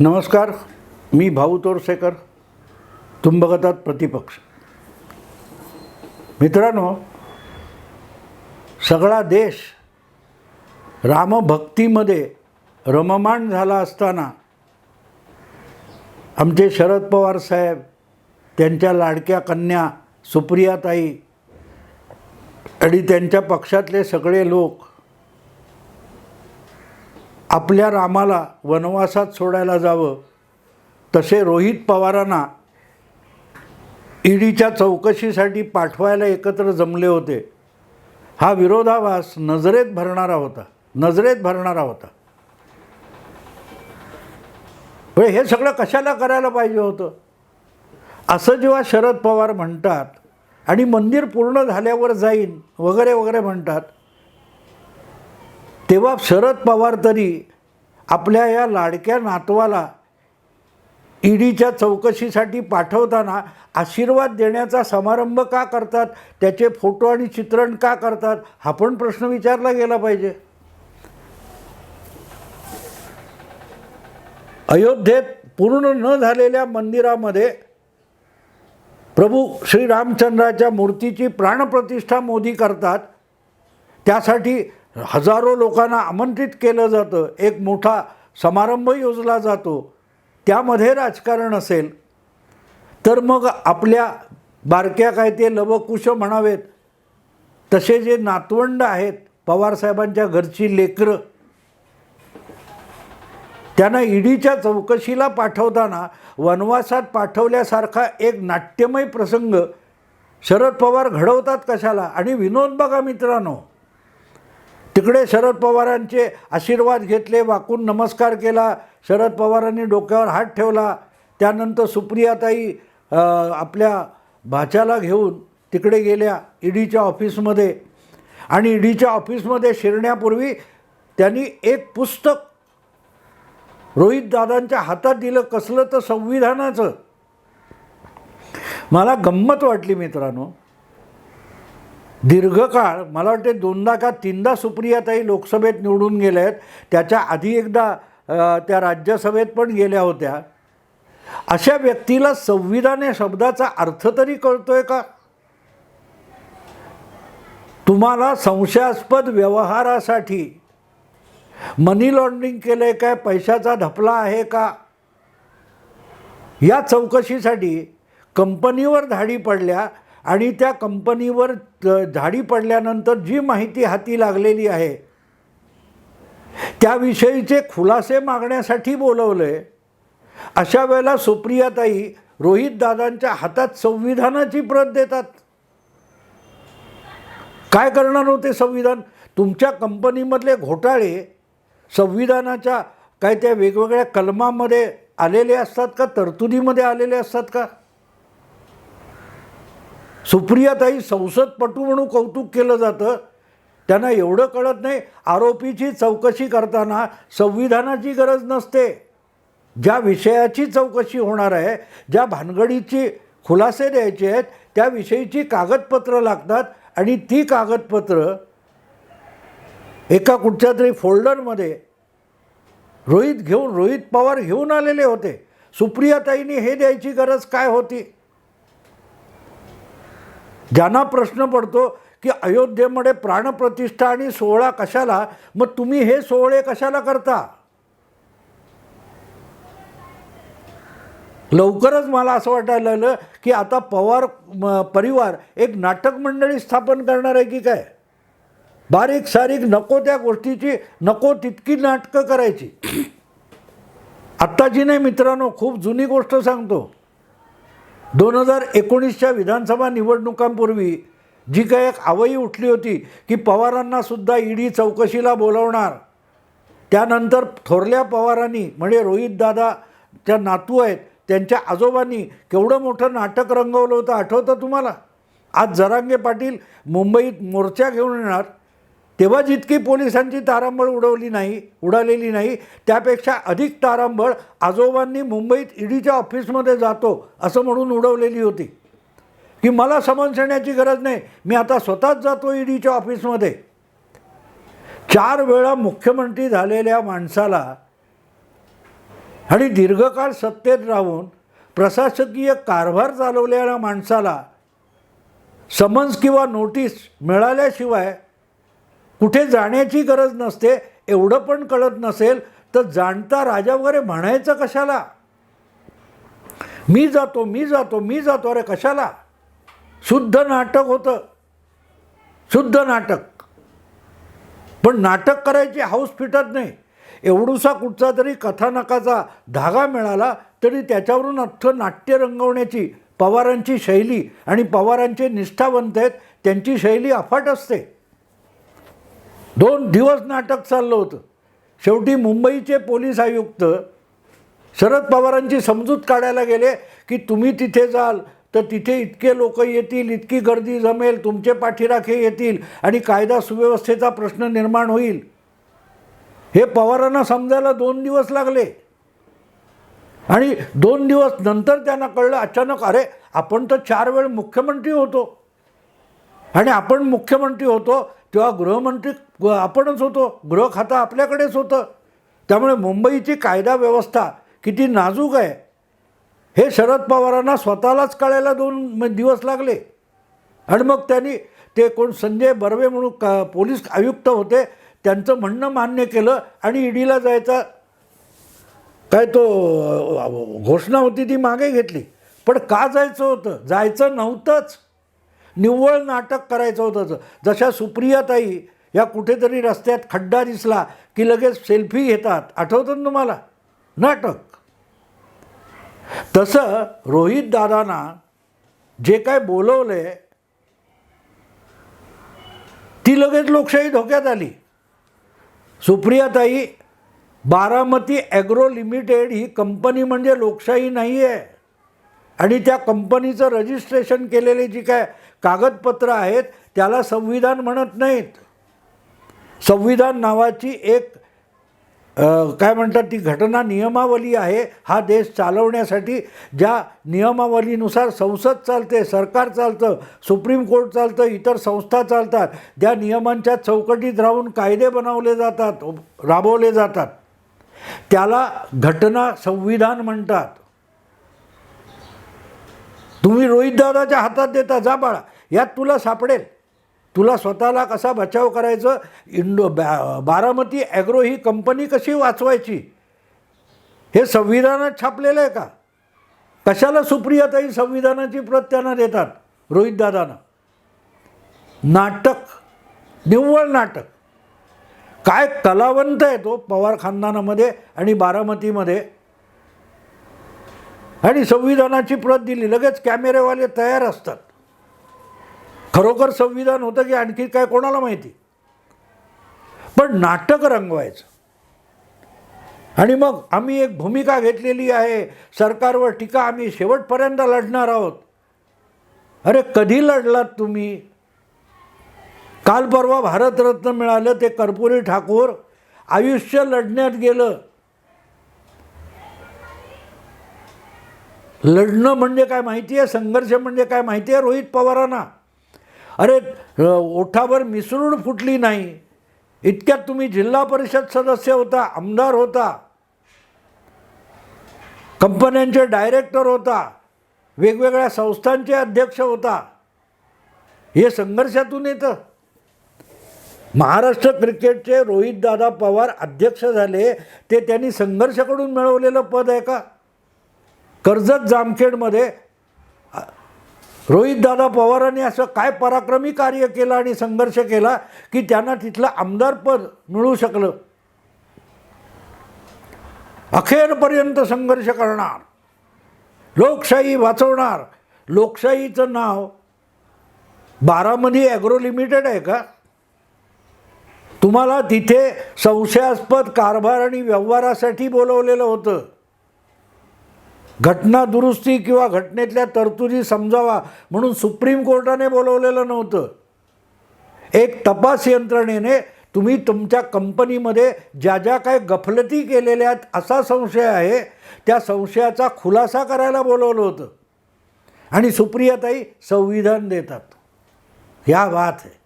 नमस्कार मी भाऊ तोरसेकर. तुम्ही बघत आहात प्रतिपक्ष. मित्रांनो सगळा देश रामभक्तीमध्ये रममाण झाला असताना आमचे शरद पवार साहेब त्यांच्या लाडक्या कन्या सुप्रियाताई आणि त्यांच्या पक्षातले सगळे लोक आपल्या रामाला वनवासात सोडायला जावं. तसे रोहित पवारांना ईडीच्या चौकशीसाठी पाठवायला एकत्र जमले होते. हा विरोधाभास नजरेत भरणारा होता. नजरेत भरणारा होता. पण हे सगळं कशाला करायला पाहिजे होतं? असं जेव्हा शरद पवार म्हणतात आणि मंदिर पूर्ण झाल्यावर जाईन वगैरे वगैरे म्हणतात तेव्हा शरद पवार तरी आपल्या या लाडक्या नातवाला ईडीच्या चौकशीसाठी पाठवताना आशीर्वाद देण्याचा समारंभ का करतात? त्याचे फोटो आणि चित्रण का करतात? हा पण प्रश्न विचारला गेला पाहिजे. अयोध्येत पूर्ण न झालेल्या मंदिरामध्ये प्रभू श्रीरामचंद्राच्या मूर्तीची प्राणप्रतिष्ठा मोदी करतात. त्यासाठी हजारो लोकांना आमंत्रित केलं जातं. एक मोठा समारंभ योजला जातो. त्यामध्ये राजकारण असेल तर मग आपल्या बारक्या काय ते लवकुश म्हणावेत. तसे जे नातवंड आहेत पवारसाहेबांच्या घरची लेकरं त्यांना ईडीच्या चौकशीला पाठवताना वनवासात पाठवल्यासारखा एक नाट्यमय प्रसंग शरद पवार घडवतात कशाला? आणि विनोद बघा मित्रांनो. तिकडे शरद पवारांचे आशीर्वाद घेतले वाकून नमस्कार केला. शरद पवारांनी डोक्यावर हात ठेवला. त्यानंतर सुप्रियाताई आपल्या भाच्याला घेऊन तिकडे गेल्या ईडीच्या ऑफिसमध्ये. आणि ईडीच्या ऑफिसमध्ये शिरण्यापूर्वी त्यांनी एक पुस्तक रोहित दादांच्या हातात दिलं. कसलं तर संविधानाचं. मला गंमत वाटली मित्रांनो. दीर्घकाळ मला वाटते दोनदा का तीनदा सुप्रियाताई लोकसभेत निवडून गेल्या आहेत. त्याच्या आधी एकदा त्या राज्यसभेत पण गेल्या होत्या. अशा व्यक्तीला संविधान या शब्दाचा अर्थ तरी कळतोय का? तुम्हाला संशयास्पद व्यवहारासाठी मनी लॉन्ड्रिंग केलं आहे काय? पैशाचा धपला आहे का? या चौकशीसाठी कंपनीवर धाडी पडल्या आणि त्या कंपनीवर झाडी पडल्यानंतर जी माहिती हाती लागलेली आहे त्याविषयीचे खुलासे मागण्यासाठी बोलवलं. आहे अशा वेळेला सुप्रियाताई रोहित दादांच्या हातात संविधानाची प्रत देतात. काय करणार होते संविधान? तुमच्या कंपनीमधले घोटाळे संविधानाच्या काय त्या वेगवेगळ्या कलमामध्ये आलेले असतात का? तरतुदीमध्ये आलेले असतात का? सुप्रियाताई संसदपटू म्हणून कौतुक केलं जातं. त्यांना एवढं कळत नाही. आरोपीची चौकशी करताना संविधानाची गरज नसते. ज्या विषयाची चौकशी होणार आहे ज्या भानगडीची खुलासे द्यायचे आहेत त्याविषयीची कागदपत्रं लागतात आणि ती कागदपत्रं एका कुठच्या तरी फोल्डरमध्ये रोहित घेऊन रोहित पवार घेऊन आलेले होते. सुप्रियाताईंनी हे द्यायची गरज काय होती? ज्यांना प्रश्न पडतो की अयोध्येमध्ये प्राणप्रतिष्ठा आणि सोहळा कशाला? मग तुम्ही हे सोहळे कशाला करता? लवकरच मला असं वाटायला लागलं की आता पवार म, परिवार एक नाटक मंडळी स्थापन करणार आहे की काय? बारीक सारीक नको त्या गोष्टीची नको तितकी नाटकं करायची. आत्ताची नाही मित्रांनो खूप जुनी गोष्ट सांगतो. दोन हजार एकोणीसच्या विधानसभा निवडणुकांपूर्वी जी काही एक आवई उठली होती की पवारांनासुद्धा ई ईडी चौकशीला बोलवणार त्यानंतर थोरल्या पवारांनी म्हणजे रोहितदादाच्या नातू आहेत त्यांच्या आजोबांनी केवढं मोठं नाटक रंगवलं होतं आठवतं तुम्हाला? आज जरांगे पाटील मुंबईत मोर्चा घेऊन येणार तेव्हा जितकी पोलिसांची तारांबळ उडवली नाही उडालेली नाही त्यापेक्षा अधिक तारांबळ आजोबांनी मुंबईत ईडीच्या ऑफिसमध्ये जातो असं म्हणून उडवलेली होती. की मला समन्स येण्याची गरज नाही मी आता स्वतःच जातो ईडीच्या ऑफिसमध्ये. चार वेळा मुख्यमंत्री झालेल्या माणसाला आणि दीर्घकाळ सत्तेत राहून प्रशासकीय कारभार चालवलेल्या माणसाला समन्स किंवा नोटीस मिळाल्याशिवाय कुठे जाण्याची गरज नसते एवढं पण कळत नसेल तर जाणता राजा वगैरे म्हणायचं कशाला? मी जातो मी जातो मी जातो अरे कशाला? शुद्ध नाटक होतं. शुद्ध नाटक. पण नाटक करायची हाऊस फिटत नाही. एवढूसा कुठचा तरी कथानकाचा धागा मिळाला तरी त्याच्यावरून अख्खं नाट्य रंगवण्याची पवारांची शैली आणि पवारांचे निष्ठावंत आहेत त्यांची शैली अफाट असते. दोन दिवस नाटक चाललं होतं. शेवटी मुंबईचे पोलीस आयुक्त शरद पवारांची समजूत काढायला गेले की तुम्ही तिथे जाल तर तिथे इतके लोक येतील इतकी गर्दी जमेल तुमचे पाठीराखे येतील आणि कायदा सुव्यवस्थेचा प्रश्न निर्माण होईल. हे पवारांना समजायला दोन दिवस लागले. आणि दोन दिवस नंतर त्यांना कळलं अचानक अरे आपण तर चार वेळ मुख्यमंत्री होतो. आणि आपण मुख्यमंत्री होतो तेव्हा गृहमंत्री ग- आपणच होतो. गृह खातं आपल्याकडेच होतं. त्यामुळे मुंबईची कायदा व्यवस्था किती नाजूक आहे. हे शरद पवारांना स्वतःलाच कळायला दोन म- दिवस लागले. आणि मग त्यांनी ते कोण संजय बर्वे म्हणून का पोलीस आयुक्त होते त्यांचं म्हणणं मान्य केलं आणि ईडीला जायचा. काय तो घोषणा होती ती मागे घेतली. पण का जायचं होतं? जायचं नव्हतंच. निव्वळ नाटक करायचं होतं जशा सुप्रियाताई या कुठेतरी रस्त्यात खड्डा दिसला की लगेच सेल्फी घेतात. आठवतं ना तुम्हाला? नाटक. तसं रोहित दादांना जे काय बोलवलंय ती लगेच लोकशाही धोक्यात आली. सुप्रियाताई बारामती ॲग्रो लिमिटेड ही कंपनी म्हणजे लोकशाही नाही आहे आणि त्या कंपनीचं रजिस्ट्रेशन केलेली जी काय कागदपत्रं आहेत त्याला संविधान म्हणत नाहीत. संविधान नावाची एक काय म्हणतात ती घटना नियमावली आहे हा देश चालवण्यासाठी. ज्या नियमावलीनुसार संसद चालते सरकार चालतं सुप्रीम कोर्ट चालतं इतर संस्था चालतात ज्या नियमांच्या चौकटीत राहून कायदे बनवले जातात राबवले जातात. त्याला घटना संविधान म्हणतात. तुम्ही रोहितदादाच्या हातात देता जा बाळा. यात तुला सापडेल. तुला स्वतःला कसा बचाव करायचं? इंडो बा बारामती ॲग्रो ही कंपनी कशी वाचवायची? हे संविधानात छापलेलं आहे का? कशाला सुप्रियाताई संविधानाची प्रत त्यांना देतात रोहितदादांना नाटक. निव्वळ नाटक. काय कलावंत आहे तो पवार खानदानामध्ये आणि बारामतीमध्ये. आणि संविधानाची प्रत दिली. लगेच कॅमेरेवाले तयार असतात. खरोखर संविधान होतं की आणखी काय कोणाला माहिती? पण नाटक रंगवायचं. आणि मग आम्ही एक भूमिका घेतलेली आहे सरकारवर टीका आम्ही शेवटपर्यंत लढणार आहोत. अरे कधी लढलात तुम्ही? काल परवा भारतरत्न मिळालं ते कर्पुरी ठाकूर आयुष्य लढण्यात गेलं. लढणं म्हणजे काय माहिती आहे? संघर्ष म्हणजे काय माहिती आहे? रोहित पवारांना. अरे ओठावर मिसळून फुटली नाही. इतक्यात तुम्ही जिल्हा परिषद सदस्य होता आमदार होता. कंपन्यांचे डायरेक्टर होता. वेगवेगळ्या संस्थांचे अध्यक्ष होता. हे संघर्षातून येतं. महाराष्ट्र क्रिकेटचे रोहितदादा पवार अध्यक्ष झाले ते त्यांनी संघर्षाकडून मिळवलेलं पद आहे का? कर्जत जामखेडमध्ये रोहितदादा पवारांनी असं काय पराक्रमी कार्य केलं आणि संघर्ष केला की त्यांना तिथलं आमदारपद मिळू शकलं? अखेरपर्यंत संघर्ष करणार. लोकशाही वाचवणार. लोकशाहीचं नाव बारामती ॲग्रो लिमिटेड आहे का? तुम्हाला तिथे संशयास्पद कारभार आणि व्यवहारासाठी बोलवलेलं होतं. घटना दुरुस्ती किंवा घटनेतल्या तरतुदी समजावा म्हणून सुप्रीम कोर्टाने बोलवलेलं नव्हतं. एक तपास यंत्रणेने तुम्ही तुमच्या कंपनीमध्ये ज्या ज्या काय गफलती केलेल्या आहेत असा संशय आहे त्या संशयाचा खुलासा करायला बोलवलं होतं. आणि सुप्रियाताई संविधान देतात. या बात आहे.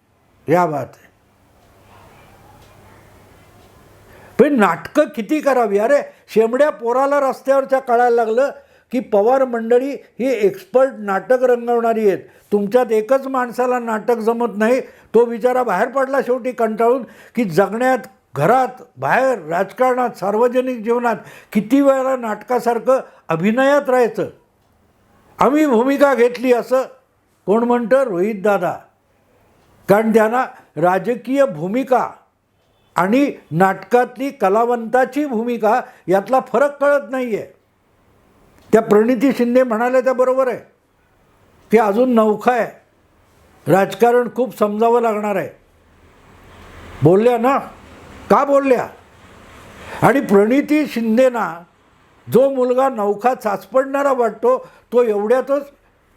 या बात आहे. पण नाटकं किती करावी? अरे शेमड्या पोराला रस्त्यावरच्या कळायला लागलं की पवार मंडळी ही एक्सपर्ट नाटक रंगवणारी आहेत. तुमच्यात एकच माणसाला नाटक जमत नाही तो बिचारा बाहेर पडला शेवटी कंटाळून की जगण्यात घरात बाहेर राजकारणात सार्वजनिक जीवनात किती वेळा नाटकासारखं अभिनयात राहायचं? आम्ही भूमिका घेतली असं कोण म्हणतं? रोहित दादा. कारण त्यांना राजकीय भूमिका आणि नाटकातली कलावंताची भूमिका यातला फरक कळत नाही आहे त्या प्रणिती शिंदे म्हणाल्या त्या बरोबर आहे. की अजून नौखा आहे. राजकारण खूप समजावं लागणार आहे. बोलल्या ना? का बोलल्या? आणि प्रणिती शिंदेना जो मुलगा नौखा चाचपडणारा वाटतो तो एवढ्यातच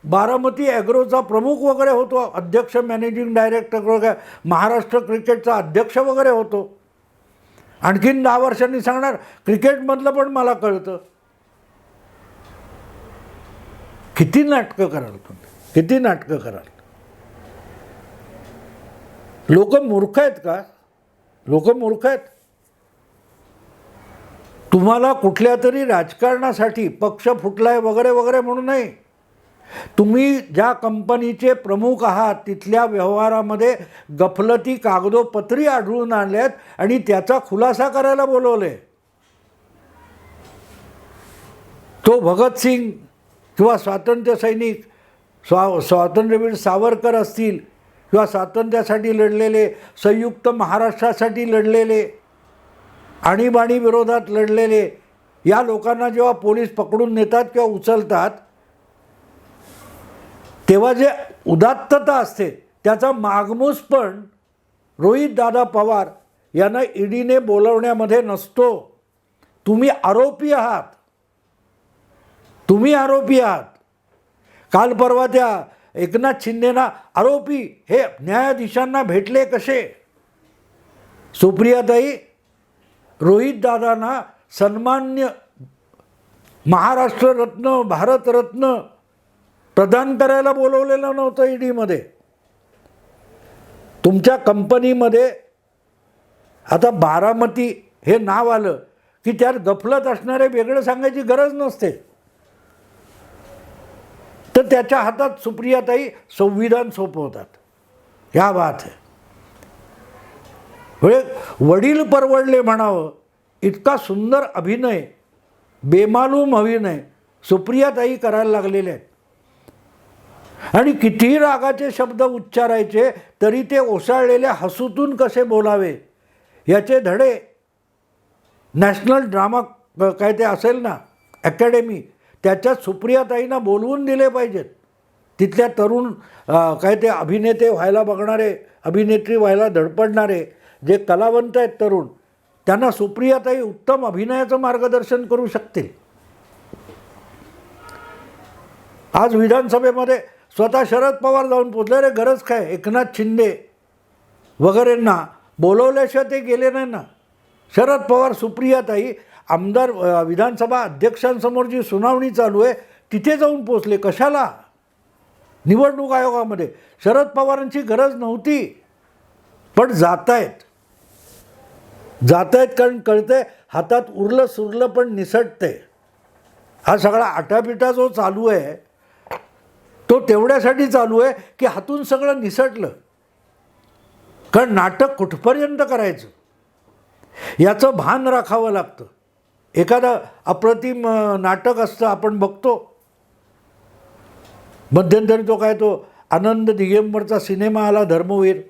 बारामती ॲग्रोचा प्रमुख वगैरे होतो अध्यक्ष मॅनेजिंग डायरेक्टर वगैरे महाराष्ट्र क्रिकेटचा अध्यक्ष वगैरे होतो. आणखीन दहा वर्षांनी सांगणार क्रिकेटमधलं पण मला कळतं. किती नाटकं कराल तुम्ही? किती नाटकं कराल? लोक मूर्ख आहेत का? लोक मूर्ख आहेत? तुम्हाला कुठल्या तरी राजकारणासाठी पक्ष फुटलाय वगैरे वगैरे म्हणून नाही. तुम्ही ज्या कंपनीचे प्रमुख आहात तिथल्या व्यवहारामध्ये गफलती कागदोपत्री आढळून आणल्यात आणि त्याचा खुलासा करायला बोलवले तो भगतसिंग किंवा स्वातंत्र्य सैनिक स्वा स्वातंत्र्यवीर सावरकर असतील किंवा स्वातंत्र्यासाठी लढलेले संयुक्त महाराष्ट्रासाठी लढलेले आणीबाणी विरोधात लढलेले या लोकांना जेव्हा पोलीस पकडून नेतात किंवा उचलतात तेव्हा जे उदात्तता असते त्याचा मागमूस पण रोहित दादा पवार यांना ईडीने बोलवण्यामध्ये नसतो. तुम्ही आरोपी आहात. तुम्ही आरोपी आहात. काल परवा त्या एकनाथ शिंदेना आरोपी हे न्यायाधीशांना भेटले कसे? सुप्रियाताई रोहित दादांना सन्मान्य महाराष्ट्र रत्न भारतरत्न प्रदान करायला बोलवलेलं नव्हतं ईडीमध्ये. तुमच्या कंपनीमध्ये आता बारामती हे नाव आलं की त्यात गफलत असणारे वेगळं सांगायची गरज नसते. तर त्याच्या हातात सुप्रियाताई संविधान सोपवतात. ह्या बात आहे. म्हणजे वडील परवडले म्हणावं इतका सुंदर अभिनय बेमालूम अभिनय सुप्रियाताई करायला लागलेले आहेत. आणि कितीही रागाचे शब्द उच्चारायचे तरी ते ओसाळलेल्या हसूतून कसे बोलावे याचे धडे नॅशनल ड्रामा काय ते असेल ना अकॅडमी त्याच्यात सुप्रियाताईंना बोलवून दिले पाहिजेत. तिथल्या तरुण काय ते अभिनेते व्हायला बघणारे अभिनेत्री व्हायला धडपडणारे जे कलावंत आहेत तरुण त्यांना सुप्रियाताई उत्तम अभिनयाचं मार्गदर्शन करू शकतील. आज विधानसभेमध्ये स्वतः शरद पवार जाऊन पोचले रे गरज काय? एकनाथ शिंदे वगैरेंना बोलवल्याशिवाय ते गेले नाही ना. शरद पवार सुप्रियाताई आमदार विधानसभा अध्यक्षांसमोर जी सुनावणी चालू आहे तिथे जाऊन पोचले कशाला? निवडणूक आयोगामध्ये. शरद पवारांची गरज नव्हती पण जात आहेत जात आहेत कारण कळतंय हातात उरलं सुरलं पण निसटते हा सगळा आटापिटा जो चालू आहे तो तेवढ्यासाठी चालू आहे की हातून सगळं निसटलं. कारण नाटक कुठपर्यंत करायचं? याचं भान राखावं लागतं. एखादं अप्रतिम नाटक असतं आपण बघतो. मध्यंतरी तो काय तो आनंद दिगंबरचा सिनेमा आला धर्मवीर.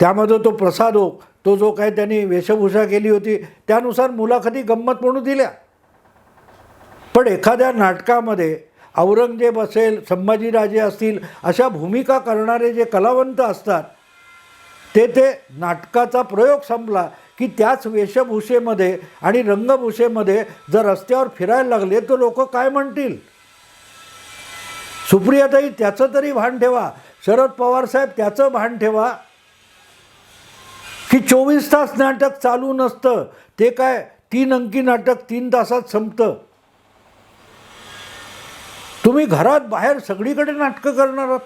त्यामध्ये तो प्रसाद हो तो जो काय त्यांनी वेशभूषा केली होती त्यानुसार मुलाखती गंमत म्हणून दिल्या. पण एखाद्या नाटकामध्ये औरंगजेब असेल संभाजीराजे असतील अशा भूमिका करणारे जे कलावंत असतात ते ते नाटकाचा प्रयोग संपला. की त्याच वेशभूषेमध्ये आणि रंगभूषेमध्ये जर रस्त्यावर फिरायला लागले तर लोक काय म्हणतील? सुप्रियाताई त्याचं तरी भान ठेवा. शरद पवार साहेब त्याचं भान ठेवा. की चोवीस तास नाटक चालू नसतं. ते काय तीन अंकी नाटक तीन तासात संपतं? तुम्ही घरात बाहेर सगळीकडे नाटकं करणार आहात.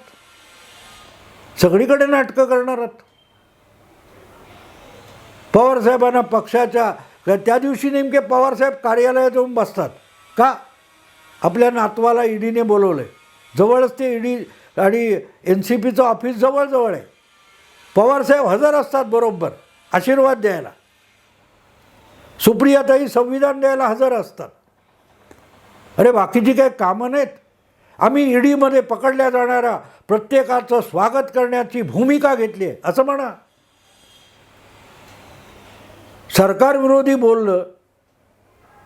सगळीकडे नाटकं करणार आहात. पवारसाहेबांना पक्षाच्या त्या दिवशी नेमके पवारसाहेब कार्यालयात येऊन बसतात. का? आपल्या नातवाला ईडीने बोलवलं आहे जवळच ते ईडी आणि एन सी पीचं ऑफिस जवळजवळ आहे. पवारसाहेब हजर असतात बरोबर आशीर्वाद द्यायला. सुप्रियाताई संविधान द्यायला हजर असतात. अरे बाकीची काही कामं नाहीत. आम्ही ईडीमध्ये पकडल्या जाणाऱ्या प्रत्येकाचं स्वागत करण्याची भूमिका घेतली आहे. असं म्हणा. सरकारविरोधी बोललं.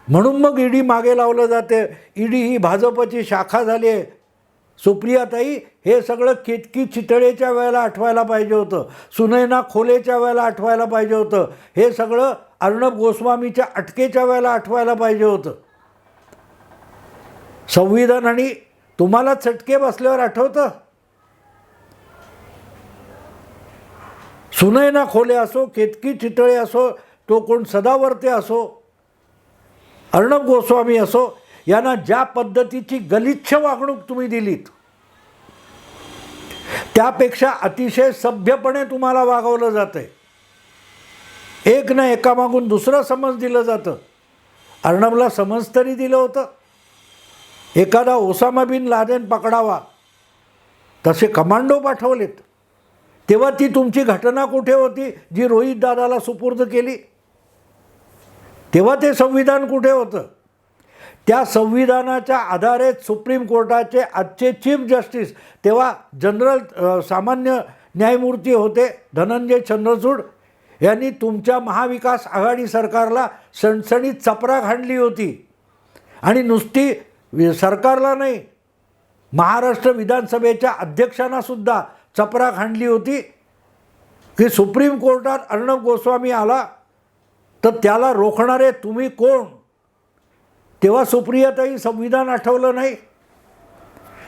म्हणून मग ईडी मागे लावलं जाते. ईडी ही भाजपची शाखा झाली आहे. सुप्रियाताई हे सगळं केतकी चितळेच्या वेळेला आठवायला पाहिजे होतं. सुनैना खोलेच्या वेळेला आठवायला पाहिजे होतं. हे सगळं अर्णब गोस्वामीच्या अटकेच्या वेळेला आठवायला पाहिजे होतं. संविधान आणि तुम्हाला चटके बसल्यावर आठवतं? सुनैना खोले असो केतकी चितळे असो तो कोण सदावर्ते असो अर्णब गोस्वामी असो यांना ज्या पद्धतीची गलिच्छ वागणूक तुम्ही दिलीत त्यापेक्षा अतिशय सभ्यपणे तुम्हाला वागवलं जातं आहे एक ना एकामागून दुसरं समज दिलं जातं. अर्णबला समज तरी दिलं होतं. एखादा ओसामा बिन लादेन पकडावा तसे कमांडो पाठवलेत. तेव्हा ती तुमची घटना कुठे होती जी रोहित दादाला सुपूर्द केली? तेव्हा ते संविधान कुठे होतं? त्या संविधानाच्या आधारे सुप्रीम कोर्टाचे आजचे चीफ जस्टिस तेव्हा जनरल सामान्य न्यायमूर्ती होते धनंजय चंद्रचूड. यांनी तुमच्या महाविकास आघाडी सरकारला सणसणीत चपराक हाणली होती. आणि नुसती सरकारला नाही महाराष्ट्र विधानसभेच्या अध्यक्षांनासुद्धा चपरा चपराक हाणली होती. की सुप्रीम कोर्टात अर्णब गोस्वामी आला तर त्याला रोखणारे तुम्ही कोण? तेव्हा सुप्रियाताई संविधान आठवलं नाही.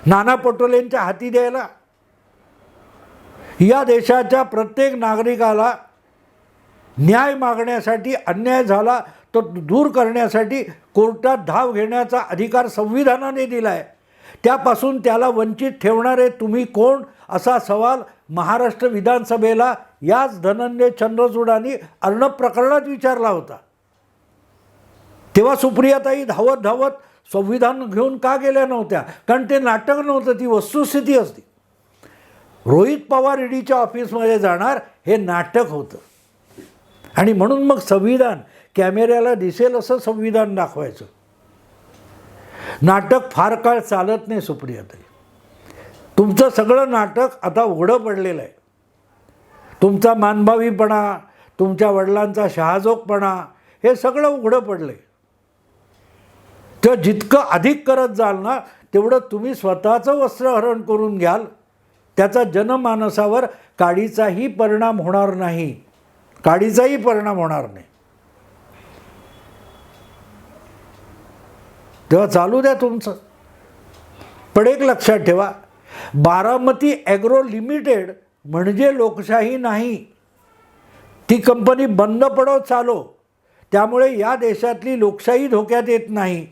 नाना पटोलेंच्या हाती द्यायला. या देशाच्या प्रत्येक नागरिकाला न्याय मागण्यासाठी अन्याय झाला तो दूर करण्यासाठी कोर्टात धाव घेण्याचा अधिकार संविधानाने दिला आहे त्यापासून त्याला वंचित ठेवणारे तुम्ही कोण? असा सवाल महाराष्ट्र विधानसभेला याच धनंजय चंद्रचूडांनी अर्णब प्रकरणात विचारला होता. तेव्हा सुप्रियाताई धावत धावत संविधान घेऊन का गेल्या नव्हत्या? कारण ते नाटक नव्हतं ती वस्तुस्थिती असती. रोहित पवार ईडीच्या ऑफिसमध्ये जाणार हे नाटक होतं. आणि म्हणून मग संविधान कॅमेऱ्याला दिसेल असं संविधान दाखवायचं. नाटक फार काळ चालत नाही सुप्रियाताई. तुमचं सगळं नाटक आता उघडं पडलेलं आहे. तुमचा मानभावीपणा तुमच्या वडिलांचा शहाजोगपणा हे सगळं उघडं पडलं आहे तर जितकं अधिक करत जाल ना तेवढं तुम्ही स्वतःचं वस्त्रहरण करून घ्याल. त्याचा जनमानसावर काडीचाही परिणाम होणार नाही. काडीचाही परिणाम होणार नाही. तेव्हा चालू द्या तुमचं. पण एक लक्षात ठेवा बारामती ॲग्रो लिमिटेड म्हणजे लोकशाही नाही. ती कंपनी बंद पडो चालो. त्यामुळे या देशातली लोकशाही धोक्यात येत नाही.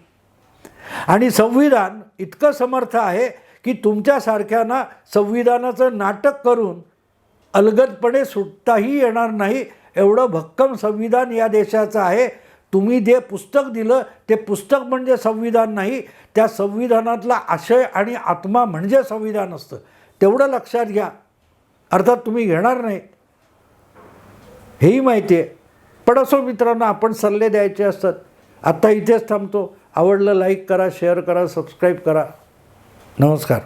आणि संविधान इतकं समर्थ आहे की तुमच्यासारख्यांना संविधानाचं नाटक करून अलगदपणे सुटताही येणार नाही. एवढं भक्कम संविधान या देशाचं आहे. तुम्ही जे पुस्तक दिलं ते पुस्तक म्हणजे संविधान नाही. त्या संविधानातला आशय आणि आत्मा म्हणजे संविधान असतं. तेवढं लक्षात घ्या. अर्थात तुम्ही घेणार नाही. हेही माहिती आहे. पण असो मित्रांनो आपण सल्ले द्यायचे असतात. आत्ता इथेच थांबतो. आवडलं लाईक करा शेअर करा सबस्क्राईब करा. नमस्कार.